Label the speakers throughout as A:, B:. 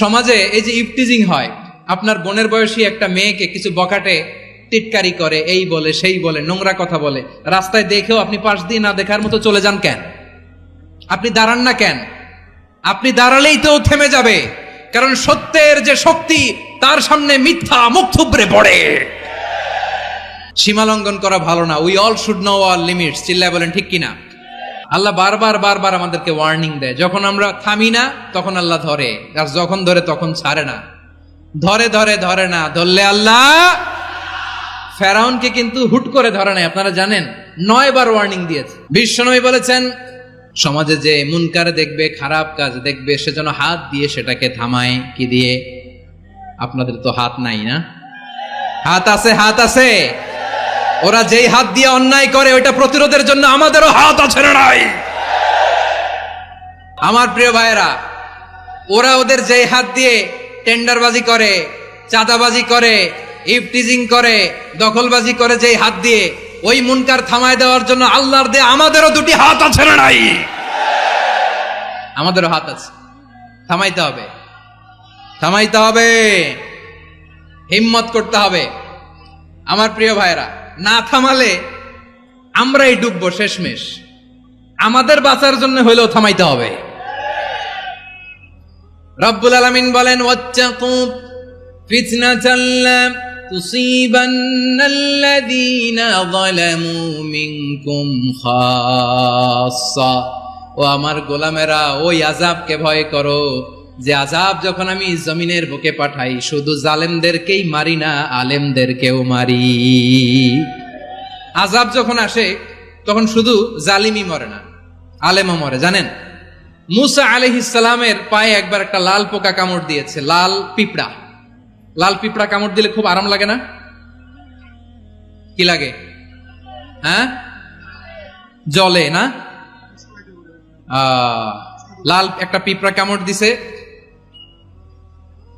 A: সমাজে এই যে ইফটিজিং হয়, আপনার বোনের বয়সী একটা মেয়েকে কিছু বকাটে টিটকারি করে, এই বলে, সেই বলে, নোংরা কথা বলে, রাস্তায় দেখেও আপনি পাশ দিয়ে না দেখার মতো চলে যান কেন? আপনি দাঁড়ান না কেন? আপনি দাঁড়ালেই তো থেমে যাবে, কারণ সত্যের যে শক্তি, তার সামনে মিথ্যা মুখ থুবড়ে পড়ে। সীমালঙ্ঘন করা ভালো না we all should know our limits চিল্লায় বলেন ঠিক কিনা? আল্লাহ বারবার বারবার আমাদেরকে ওয়ার্নিং দেয়। যখন আমরা থামি না, তখন আল্লাহ ধরে। আর যখন ধরে, তখন ছাড়ে না। ধরে ধরে ধরে না। ধরলে আল্লাহ ফেরাউনকে কিন্তু হুট করে ধরে নাই আপনারা জানেন, নয় বার ওয়ার্নিং দিয়েছে। বিশ্বনবী বলেছেন, সমাজে যে মুনকার দেখবে, খারাপ কাজ দেখবে, সে যেন হাত দিয়ে সেটাকে থামায়। কি দিয়ে? আপনাদের তো হাত নাই না? হাত আছে হাত আছে। ওরা যেই হাত দিয়ে অন্যায় করে, ওইটা প্রতিরোধের জন্য আমাদেরও হাত আছে নাই? আমার প্রিয় ভাইয়েরা, ওরা ওদের যেই হাত দিয়ে টেন্ডারবাজি করে, চাঁদাবাজি করে ইফটিজিং করে, দখলবাজি করে যেই হাত দিয়ে, ওই মুনকার থামায় দেওয়ার জন্য আল্লাহর দিয়ে আমাদেরও দুটি হাত আছে নাই? আমাদেরও হাত আছে। থামাইতে হবে। থামাইতে হবে। হিম্মত করতে হবে। আমার প্রিয় ভাইরা না থামালে আমরাই ডুববো শেষমেশ। আমাদের বাঁচার জন্য হইলেও থামাইতে হবে। রব্বুল আলামিন বলেন ও আমার গোলামেরা, ওই আযাবকে ভয় করো। যে আযাব যখন আমি জমিনের বুকে পাঠাই, শুধু জালেমদেরকেই মারি না, আলেমদেরকেও মারি। আযাব যখন আসে, তখন শুধু জালিমই মরে না, আলেমও মরে। জানেন? মুসা আলহিসালামের পায়ে একবার একটা লাল পোকা কামড় দিয়েছে, লাল পিঁপড়া। লাল পিঁপড়া কামড় দিলে খুব আরাম লাগে না? কি লাগে? হ্যাঁ? জলে না? লাল একটা পিঁপড়া কামড় দিছে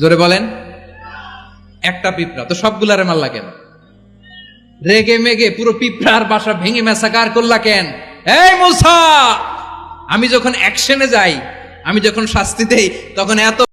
A: জোরে বলেন। একটা পিঁপড়া, তো সবগুলারে মারলা কেন? রেগে মেগে পুরো পিঁপড়ার বাসা ভেঙে মেসাকার করলা কেন? এই মুসা! আমি যখন অ্যাকশনে যাই, আমি যখন শাস্তি দেই, তখন এত